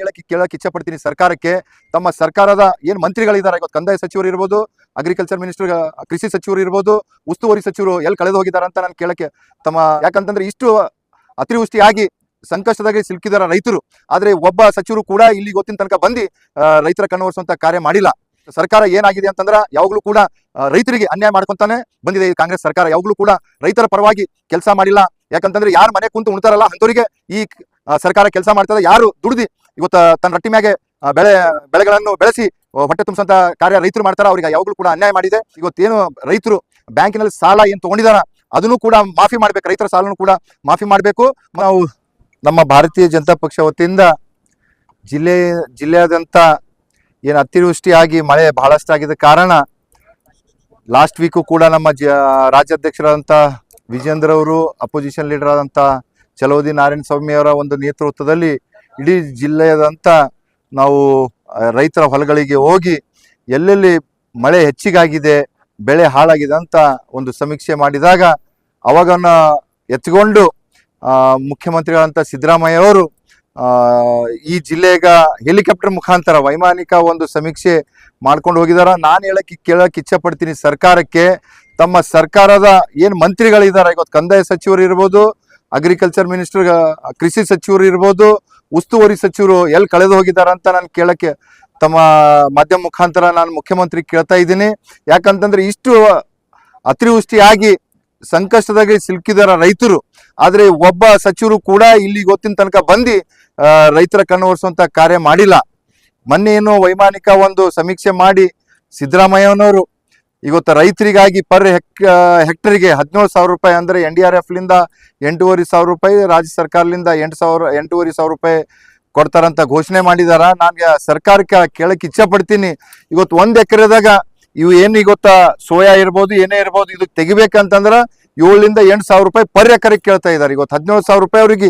ಹೇಳಕ್ಕೆ ಕೇಳಕ್ಕೆ ಇಚ್ಛೆ ಪಡ್ತೀನಿ ಸರ್ಕಾರಕ್ಕೆ. ತಮ್ಮ ಸರ್ಕಾರದ ಏನ್ ಮಂತ್ರಿಗಳಿದ್ದಾರೆ, ಇವತ್ತು ಕಂದಾಯ ಸಚಿವರು ಇರ್ಬೋದು ಅಗ್ರಿಕಲ್ಚರ್ ಮಿನಿಸ್ಟರ್ ಕೃಷಿ ಸಚಿವರು ಇರ್ಬೋದು, ಉಸ್ತುವಾರಿ ಸಚಿವರು ಎಲ್ಲಿ ಕಳೆದು ಹೋಗಿದ್ದಾರೆ ಅಂತ ನಾನು ಕೇಳಕ್ಕೆ ತಮ್ಮ ಯಾಕಂತಂದ್ರೆ ಇಷ್ಟು ಅತಿವೃಷ್ಟಿಯಾಗಿ ಸಂಕಷ್ಟದಾಗಿ ಸಿಲುಕಿದಾರ ರೈತರು. ಆದ್ರೆ ಒಬ್ಬ ಸಚಿವರು ಕೂಡ ಇಲ್ಲಿ ಗೊತ್ತಿನ ತನಕ ಬಂದು ರೈತರ ಕಣ್ಣು ಒರೆಸುವಂತ ಕಾರ್ಯ ಮಾಡಿಲ್ಲ. ಸರ್ಕಾರ ಏನಾಗಿದೆ ಅಂತಂದ್ರ ಯಾವಾಗ್ಲೂ ಕೂಡ ರೈತರಿಗೆ ಅನ್ಯಾಯ ಮಾಡ್ಕೊಂತಾನೆ ಬಂದಿದೆ ಈ ಕಾಂಗ್ರೆಸ್ ಸರ್ಕಾರ. ಯಾವಾಗ್ಲೂ ಕೂಡ ರೈತರ ಪರವಾಗಿ ಕೆಲಸ ಮಾಡಿಲ್ಲ. ಯಾಕಂತಂದ್ರೆ ಯಾರು ಮನೆ ಕುಂತು ಉಣ್ತಾರಲ್ಲ ಅಂತವರಿಗೆ ಈ ಸರ್ಕಾರ ಕೆಲಸ ಮಾಡ್ತದೆ. ಯಾರು ದುಡ್ದಿ ಇವತ್ತ ತನ್ನ ರಟ್ಟಿ ಮ್ಯಾಗೆ ಬೆಳೆ, ಬೆಳೆಗಳನ್ನು ಬೆಳೆಸಿ ಹೊಟ್ಟೆ ತುಂಬಿಸಂತ ಕಾರ್ಯ ರೈತರು ಮಾಡ್ತಾರೆ. ಅವ್ರಿಗೆ ಯಾವಾಗಲೂ ಕೂಡ ಅನ್ಯಾಯ ಮಾಡಿದೆ. ಇವತ್ತೇನು ರೈತರು ಬ್ಯಾಂಕಿನಲ್ಲಿ ಸಾಲ ಏನು ತಗೊಂಡಿದಾರ, ಅದನ್ನು ಕೂಡ ಮಾಫಿ ಮಾಡ್ಬೇಕು. ರೈತರ ಸಾಲನು ಕೂಡ ಮಾಫಿ ಮಾಡಬೇಕು. ನಾವು ನಮ್ಮ ಭಾರತೀಯ ಜನತಾ ಪಕ್ಷ ವತಿಯಿಂದ ಜಿಲ್ಲೆ, ಜಿಲ್ಲೆಯಾದ್ಯಂತ ಏನು ಅತಿವೃಷ್ಟಿಯಾಗಿ ಮಳೆ ಬಹಳಷ್ಟು ಆಗಿದ ಕಾರಣ ಲಾಸ್ಟ್ ವೀಕು ಕೂಡ ನಮ್ಮ ಜ ರಾಜ್ಯಾಧ್ಯಕ್ಷರಾದಂಥ ವಿಜೇಂದ್ರ ಅವರು ಅಪೋಸಿಷನ್ ಲೀಡರ್ ಆದಂಥ ಚಲೋದಿ ನಾರಾಯಣ ಸ್ವಾಮಿ ಅವರ ಒಂದು ನೇತೃತ್ವದಲ್ಲಿ ಇಡೀ ಜಿಲ್ಲೆಯಾದಂಥ ನಾವು ರೈತರ ಹೊಲಗಳಿಗೆ ಹೋಗಿ ಎಲ್ಲೆಲ್ಲಿ ಮಳೆ ಹೆಚ್ಚಿಗಾಗಿದೆ, ಬೆಳೆ ಹಾಳಾಗಿದೆ ಅಂತ ಒಂದು ಸಮೀಕ್ಷೆ ಮಾಡಿದಾಗ ಅವಾಗನ್ನ ಎತ್ಕೊಂಡು ಮುಖ್ಯಮಂತ್ರಿಗಳಂಥ ಸಿದ್ದರಾಮಯ್ಯ ಅವರು ಈ ಜಿಲ್ಲೆಗ ಹೆಲಿಕಾಪ್ಟರ್ ಮುಖಾಂತರ ವೈಮಾನಿಕ ಒಂದು ಸಮೀಕ್ಷೆ ಮಾಡ್ಕೊಂಡು ಹೋಗಿದಾರ. ನಾನು ಹೇಳಕ್ಕೆ ಕೇಳಕ್ಕೆ ಇಚ್ಛೆ ಪಡ್ತೀನಿ ಸರ್ಕಾರಕ್ಕೆ. ತಮ್ಮ ಸರ್ಕಾರದ ಏನು ಮಂತ್ರಿಗಳಿದ್ದಾರೆ ಇವತ್ತು ಕಂದಾಯ ಸಚಿವರು ಇರ್ಬೋದು ಅಗ್ರಿಕಲ್ಚರ್ ಮಿನಿಸ್ಟರ್ ಕೃಷಿ ಸಚಿವರು ಇರ್ಬೋದು, ಉಸ್ತುವಾರಿ ಸಚಿವರು ಎಲ್ಲಿ ಕಳೆದು ಹೋಗಿದ್ದಾರೆ ಅಂತ ನಾನು ಕೇಳಕ್ಕೆ ತಮ್ಮ ಮಾಧ್ಯಮ ಮುಖಾಂತರ ನಾನು ಮುಖ್ಯಮಂತ್ರಿ ಕೇಳ್ತಾ ಇದ್ದೀನಿ. ಯಾಕಂತಂದ್ರೆ ಇಷ್ಟು ಅತಿವೃಷ್ಟಿಯಾಗಿ ಸಂಕಷ್ಟದಾಗಿ ಸಿಲುಕಿದಾರ ರೈತರು. ಆದರೆ ಒಬ್ಬ ಸಚಿವರು ಕೂಡ ಇಲ್ಲಿ ಗೊತ್ತಿನ ತನಕ ಬಂದು ರೈತರ ಕಣ್ಣು ಕಾರ್ಯ ಮಾಡಿಲ್ಲ. ಮೊನ್ನೆ ಏನು ವೈಮಾನಿಕ ಒಂದು ಸಮೀಕ್ಷೆ ಮಾಡಿ ಸಿದ್ದರಾಮಯ್ಯನವರು ಇವತ್ತು ರೈತರಿಗಾಗಿ ಪರ್ ಹೆಕ್ ಹೆಕ್ಟರ್ಗೆ ಹದಿನೇಳು ಸಾವಿರ ರೂಪಾಯಿ ಅಂದರೆ ಎನ್ ಡಿ ಆರ್ ಎಫ್ಲಿಂದ ಎಂಟೂವರೆ ಸಾವಿರ ರೂಪಾಯಿ, ರಾಜ್ಯ ಸರ್ಕಾರದಿಂದ ಎಂಟು ಸಾವಿರ, ಎಂಟೂವರೆ ಸಾವಿರ ರೂಪಾಯಿ ಕೊಡ್ತಾರಂತ ಘೋಷಣೆ ಮಾಡಿದಾರ. ನಾನು ಸರ್ಕಾರಕ್ಕೆ ಕೇಳಕ್ಕೆ ಇಚ್ಛೆ ಪಡ್ತೀನಿ ಇವತ್ತು ಒಂದು ಎಕರೆದಾಗ ಇವು ಏನು ಗೊತ್ತಾ ಸೋಯಾ ಇರ್ಬೋದು ಏನೇ ಇರ್ಬೋದು, ಇದು ತೆಗಿಬೇಕಂತಂದ್ರೆ ಏಳರಿಂದ ಎಂಟು ಸಾವಿರ ರೂಪಾಯಿ ಪರ್ ಎಕರೆಗೆ ಕೇಳ್ತಾ ಇದ್ದಾರೆ ಇವತ್ತು ಹದಿನೇಳು ಸಾವಿರ ರೂಪಾಯಿ ಅವರಿಗೆ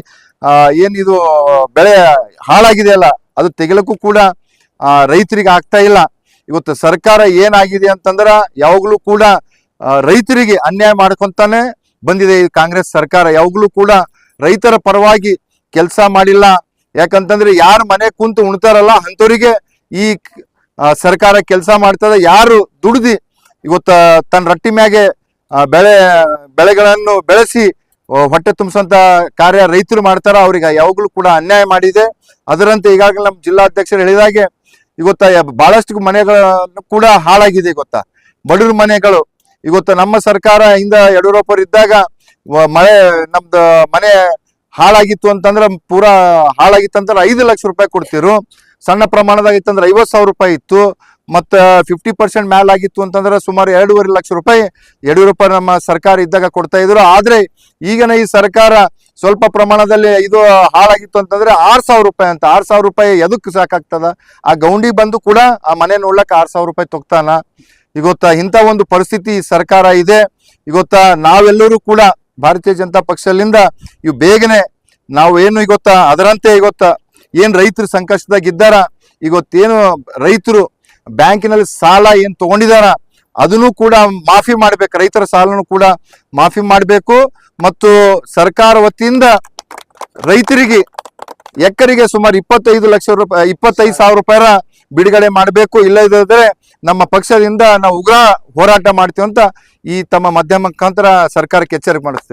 ಏನು ಇದು ಬೆಳೆ ಹಾಳಾಗಿದೆ ಅಲ್ಲ, ಅದು ತೆಗಿಲಕ್ಕೂ ಕೂಡ ರೈತರಿಗೆ ಆಗ್ತಾ ಇಲ್ಲ. ಇವತ್ತು ಸರ್ಕಾರ ಏನಾಗಿದೆ ಅಂತಂದ್ರೆ ಯಾವಾಗಲೂ ಕೂಡ ರೈತರಿಗೆ ಅನ್ಯಾಯ ಮಾಡ್ಕೊಂತಾನೆ ಬಂದಿದೆ ಈ ಕಾಂಗ್ರೆಸ್ ಸರ್ಕಾರ. ಯಾವಾಗಲೂ ಕೂಡ ರೈತರ ಪರವಾಗಿ ಕೆಲಸ ಮಾಡಿಲ್ಲ. ಯಾಕಂತಂದ್ರೆ ಯಾರು ಮನೆ ಕುಂತು ಉಣ್ತಾರಲ್ಲ ಅಂಥವ್ರಿಗೆ ಈ ಸರ್ಕಾರ ಕೆಲಸ ಮಾಡ್ತದೆ. ಯಾರು ದುಡ್ದಿ ಇವತ್ತು ತನ್ನ ರಟ್ಟಿ ಮ್ಯಾಗೆ ಬೆಳೆ, ಬೆಳೆಗಳನ್ನು ಬೆಳೆಸಿ ಹೊಟ್ಟೆ ತುಂಬಿಸೋಂಥ ಕಾರ್ಯ ರೈತರು ಮಾಡ್ತಾರ. ಅವ್ರಿಗೆ ಯಾವಾಗ್ಲೂ ಕೂಡ ಅನ್ಯಾಯ ಮಾಡಿದೆ. ಅದರಂತೆ ಈಗಾಗಲೇ ನಮ್ಮ ಜಿಲ್ಲಾಧ್ಯಕ್ಷರು ಹೇಳಿದಾಗೆ ಇವತ್ತ ಬಹಳಷ್ಟು ಮನೆಗಳನ್ನು ಕೂಡ ಹಾಳಾಗಿದೆ ಗೊತ್ತಾ? ಬಡವ್ರ ಮನೆಗಳು. ಇವತ್ತು ನಮ್ಮ ಸರ್ಕಾರ ಹಿಂದ ಯಡಿಯೂರಪ್ಪರು ಇದ್ದಾಗ ಮಳೆ, ನಮ್ದು ಮನೆ ಹಾಳಾಗಿತ್ತು ಅಂತಂದ್ರೆ ಪೂರಾ ಅಂತಂದ್ರೆ ಐದು ಲಕ್ಷ ರೂಪಾಯಿ ಕೊಡ್ತಿರು ಸಣ್ಣ ಪ್ರಮಾಣದಾಗ ಇತ್ತಂದ್ರೆ ಐವತ್ತು ಸಾವಿರ ರೂಪಾಯಿ ಇತ್ತು. ಮತ್ತು ಫಿಫ್ಟಿ ಪರ್ಸೆಂಟ್ ಮ್ಯಾಲ ಆಗಿತ್ತು ಅಂತಂದ್ರೆ ಸುಮಾರು ಎರಡೂವರೆ ಲಕ್ಷ ರೂಪಾಯಿ ಯಡಿಯೂರಪ್ಪ ನಮ್ಮ ಸರ್ಕಾರ ಇದ್ದಾಗ ಕೊಡ್ತಾ ಇದ್ರು. ಆದ್ರೆ ಈಗಿನ ಈ ಸರ್ಕಾರ ಸ್ವಲ್ಪ ಪ್ರಮಾಣದಲ್ಲಿ ಇದು ಹಾಳಾಗಿತ್ತು ಅಂತಂದ್ರೆ ಆರ್ ಸಾವಿರ ರೂಪಾಯಿ ಅಂತ. ಆರ್ ಸಾವಿರ ರೂಪಾಯಿ ಎದಕ್ಕೆ ಸಾಕಾಗ್ತದ? ಆ ಗೌಂಡಿ ಬಂದು ಕೂಡ ಆ ಮನೆ ನೋಡ್ಲಕ್ಕ ಆರ್ ಸಾವಿರ ರೂಪಾಯಿ ತೊಗ್ತಾನ. ಇವತ್ತ ಇಂಥ ಒಂದು ಪರಿಸ್ಥಿತಿ ಸರ್ಕಾರ ಇದೆ. ಇವತ್ತ ನಾವೆಲ್ಲರೂ ಕೂಡ ಭಾರತೀಯ ಜನತಾ ಪಕ್ಷದಿಂದ ಇವು ಬೇಗನೆ ನಾವು ಏನು ಇವತ್ತ ಅದರಂತೆ ಇವತ್ತ ಏನು ರೈತರು ಸಂಕಷ್ಟದಾಗಿದ್ದಾರ ಇವತ್ತೇನು ರೈತರು ಬ್ಯಾಂಕಿನಲ್ಲಿ ಸಾಲ ಏನು ತಗೊಂಡಿದಾರ? ಅದನ್ನು ಕೂಡ ಮಾಫಿ ಮಾಡ್ಬೇಕು. ರೈತರ ಸಾಲನು ಕೂಡ ಮಾಫಿ ಮಾಡಬೇಕು. ಮತ್ತು ಸರ್ಕಾರ ವತಿಯಿಂದ ರೈತರಿಗೆ ಎಕರೆಗೆ ಸುಮಾರು ಇಪ್ಪತ್ತೈದು ಲಕ್ಷ ರೂಪಾಯಿ ಇಪ್ಪತ್ತೈದು ಸಾವಿರ ರೂಪಾಯಿ ಬಿಡುಗಡೆ ಮಾಡಬೇಕು. ಇಲ್ಲದಿದ್ದರೆ ನಮ್ಮ ಪಕ್ಷದಿಂದ ನಾವು ಉಗ್ರ ಹೋರಾಟ ಮಾಡ್ತೀವಿ ಅಂತ ಈ ತಮ್ಮ ಮಾಧ್ಯಮ ಮುಖಾಂತರ ಸರ್ಕಾರಕ್ಕೆ ಎಚ್ಚರಿಕೆ ಮಾಡಿಸ್ತೀವಿ.